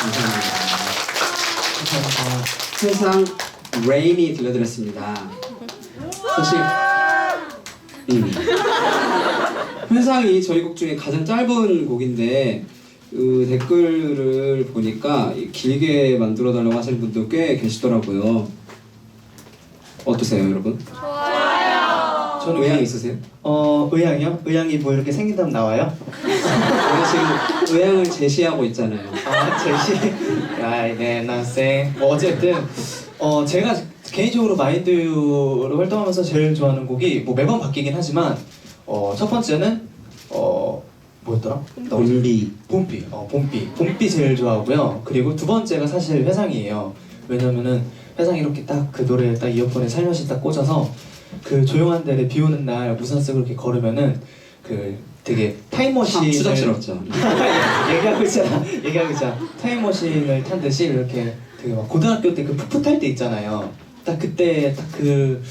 감사합니다. 세상 레인이 들려드렸습니다. 사실 음. 회상이 저희 곡 중에 가장 짧은 곡인데 그 댓글을 보니까 길게 만들어 달라고 하시는 분도 꽤 계시더라고요. 어떠세요, 여러분? 저 는 의향 있으세요? 어 의향이요? 의향이 뭐 이렇게 생긴다면 나와요? 제가 지금 의향을 제시하고 있잖아요. 아 제시 아네 나생 뭐 어쨌든 어 제가 개인적으로 마인드로 활동하면서 제일 좋아하는 곡이 뭐 매번 바뀌긴 하지만 어첫 번째는 어 뭐였더라? 본비. 봄비 어 봄비 봄비 제일 좋아하고요 그리고 두 번째가 사실 회상이에요 왜냐면은 회상이 이렇게 딱 그 노래 딱 이어폰에 살며시 딱 꽂아서 그 조용한 데를 비 오는 날 우산 쓰고 이렇게 걸으면은 그 되게 타임머신을 참 추잡스럽죠. 얘기하고 있잖아. 얘기하고 있잖아. 타임머신을 탄 듯이 이렇게 되게 막 고등학교 때 그 풋풋할 때 있잖아요. 딱 그때 딱 그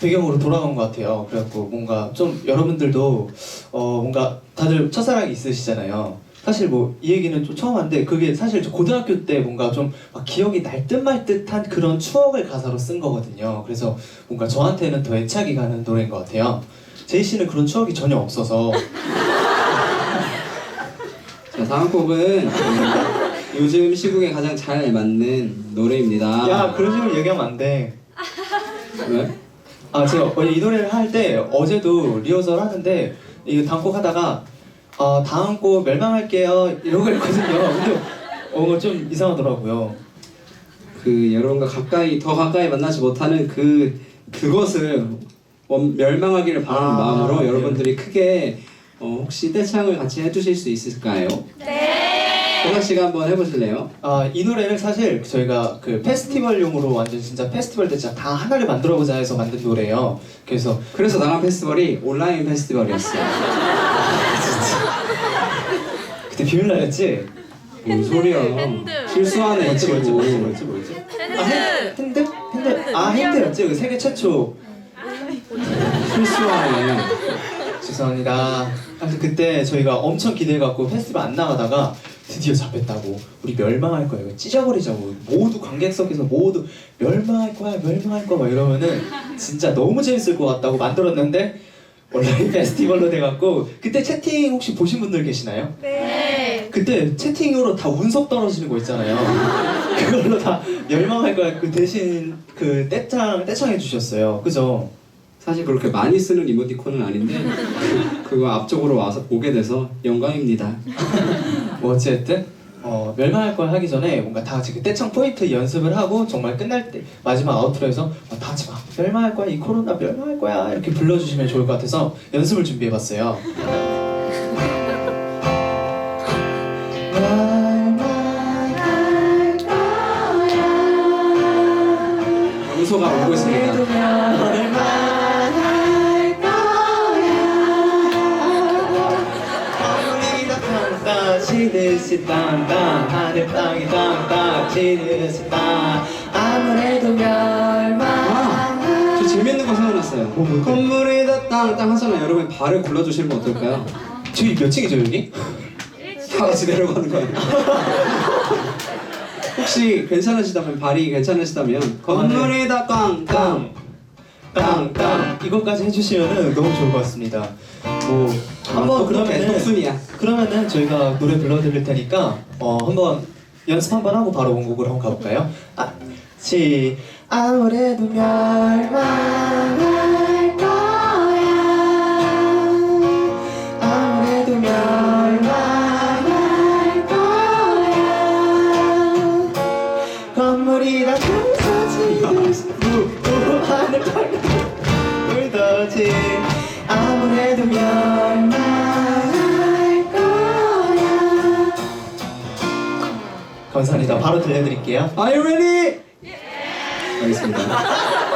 배경으로 돌아간 것 같아요. 그래갖고 뭔가 좀 여러분들도 어 뭔가 다들 첫사랑이 있으시잖아요. 사실 뭐 이 얘기는 좀 처음 하는데 그게 사실 저 고등학교 때 뭔가 좀 막 기억이 날 듯 말 듯한 그런 추억을 가사로 쓴 거거든요. 그래서 뭔가 저한테는 더 애착이 가는 노래인 것 같아요. 제이 씨는 그런 추억이 전혀 없어서 자, 다음 곡은 그 요즘 시국에 가장 잘 맞는 노래입니다. 야 그런 식으로 얘기하면 안 돼. 왜? 아 제가 어제 이 노래를 할 때 어제도 리허설 하는데 이거 다음 곡 하다가 어, 다음 곡 멸망할게요 이러고 했거든요. 근데 어 좀 이상하더라고요. 그 여러분과 가까이 더 가까이 만나지 못하는 그 그것을 원- 멸망하기를 바라는 아, 마음으로 네. 여러분들이 크게 어, 혹시 떼창을 같이 해주실 수 있을까요? 네. 호나 씨가 한번 해보실래요? 아 이 노래를 사실 저희가 그 페스티벌용으로 완전 진짜 페스티벌 때 진짜 다 하나를 만들어보자 해서 만든 노래예요. 그래서 그래서 나간 페스티벌이 온라인 페스티벌이었어요. 비밀날이었지? 뭔 소리야? 핸드. 실수하네 이 뭐였지 뭐였지 친구. 뭐였지 뭐였지 뭐였지? 아, 핸드. 핸드? 핸드? 아 핸드였지? 그 세계 최초 실수하네. 죄송합니다. 아무튼 그때 저희가 엄청 기대해갖고 페스티벌 안 나가다가 드디어 잡혔다고 우리 멸망할 거야 이거 찢어버리자고 모두 관객석에서 모두 멸망할 거야 멸망할 거야 막 이러면은 진짜 너무 재밌을 것 같다고 만들었는데 온라인 페스티벌로 돼갖고 그때 채팅 혹시 보신 분들 계시나요? 네. 그때 채팅으로 다 운석 떨어지는 거 있잖아요. 그걸로 다 멸망할 거야 그 대신 그 떼창 떼창 해 주셨어요. 그죠? 사실 그렇게 많이 쓰는 이모티콘은 아닌데 그거 앞쪽으로 와서 보게 돼서 영광입니다. 뭐 어쨌든 어, 멸망할 걸 하기 전에 뭔가 다 같이 그 떼창 포인트 연습을 하고 정말 끝날 때 마지막 아우트로에서 어, 다 같이 막 멸망할 거야 이 코로나 멸망할 거야 이렇게 불러주시면 좋을 것 같아서 연습을 준비해봤어요. 멸망할 거야 영소가 오고 있습니다. 멸망 듯이 땅땅 하늘 땅이 땅땅 지듯이 땅 아무래도 멸망 아, 저 재밌는 거 생각났어요. 건물이 다 땅땅 하잖아요. 여러분 발을 굴러주시는 거 어떨까요? 저기 몇 층이죠 여기? 다 같이 내려가는 거예요. 혹시 괜찮으시다면 발이 괜찮으시다면 건물이 다 꽝꽝 땅땅 이것까지 해주시면 너무 좋을 것 같습니다 뭐 한번 그러면은 독순이야. 그러면은 저희가 노래 불러드릴 테니까 어 한번 연습 한번 하고 바로 원곡으로 한번 가볼까요? 아, 시 아무래도 멸망할 거야. 아무래도 멸망할 거야. 건물이 다 무무 하늘 땅이 울더지 거야 감사합니다 바로 들려드릴게요 Are you ready? 알겠습니다.